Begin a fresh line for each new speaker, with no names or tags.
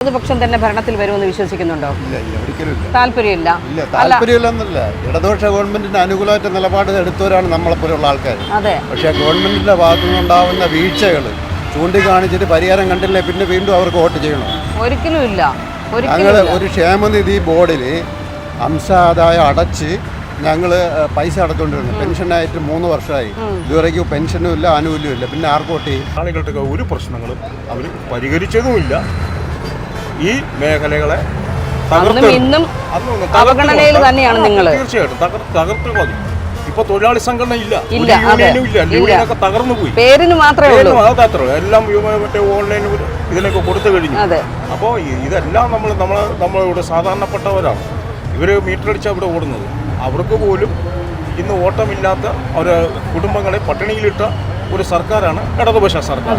പ്രതിപക്ഷം തന്നെ ഭരണത്തിൽ വരുമെന്ന് വിശ്വസിക്കുന്നുണ്ടോ? താല്പര്യമില്ല.
താല്പര്യമില്ലെന്നല്ല ഇടതുപക്ഷ ഗവൺമെന്റിന് അനുകൂലമായിട്ട് നിലപാട് എടുത്തവരാണ് നമ്മളെപ്പോലുള്ള ആൾക്കാർ
അതെ.
പക്ഷേ ഗവൺമെന്റിന്റെ ഭാഗത്തു നിന്നുണ്ടാവുന്ന വീഴ്ചകൾ ചൂണ്ടിക്കാണിച്ചിട്ട് പരിഹാരം കണ്ടില്ലേ പിന്നെ വീണ്ടും അവർക്ക് വോട്ട് ചെയ്യണം?
ഒരിക്കലും ഇല്ല.
ഞങ്ങൾ ഒരു ക്ഷേമനിധി ബോർഡിൽ അംശാദായം അടച്ച് ഞങ്ങൾ പൈസ അടച്ചുകൊണ്ടിരുന്നു പെൻഷനായിട്ട് മൂന്ന് വർഷമായി. ഇതുവരേക്കും പെൻഷനും ഇല്ല ആനുകൂല്യവും ഇല്ല. പിന്നെ ആർക്കോട്ടി
ആളുകളുടെ ഒരു പ്രശ്നങ്ങളും അവർ പരിഹരിച്ചതുമില്ല. ഈ മേഖലകളെ.
ഇന്നും അവഗണനയിൽ തന്നെയാണ് നിങ്ങൾ
തീർച്ചയായിട്ടും. തകർ തകർത്ത് മതി ഇപ്പൊ തൊഴിലാളി സംഘടന ഇല്ല. യൂണിയനും ഇല്ല. യൂണിയനൊക്കെ തകർന്നു പോയി.
പേരിന് മാത്രമേ ഉള്ളൂ.
അതത്രേ എല്ലാം മറ്റേ ഓൺലൈൻ ഇതിനൊക്കെ കൊടുത്തു കഴിഞ്ഞു. അപ്പോൾ ഇതെല്ലാം നമ്മൾ നമ്മൾ നമ്മളിവിടെ സാധാരണപ്പെട്ടവരാണ്. ഇവർ മീറ്ററടിച്ച് ഇവിടെ ഓടുന്നത്. അവർക്ക് പോലും ഇന്ന് ഓട്ടമില്ലാത്ത ഒരു കുടുംബങ്ങളെ പട്ടിണിയിലിട്ട ഒരു സർക്കാരാണ് ഇടതുപക്ഷ സർക്കാർ.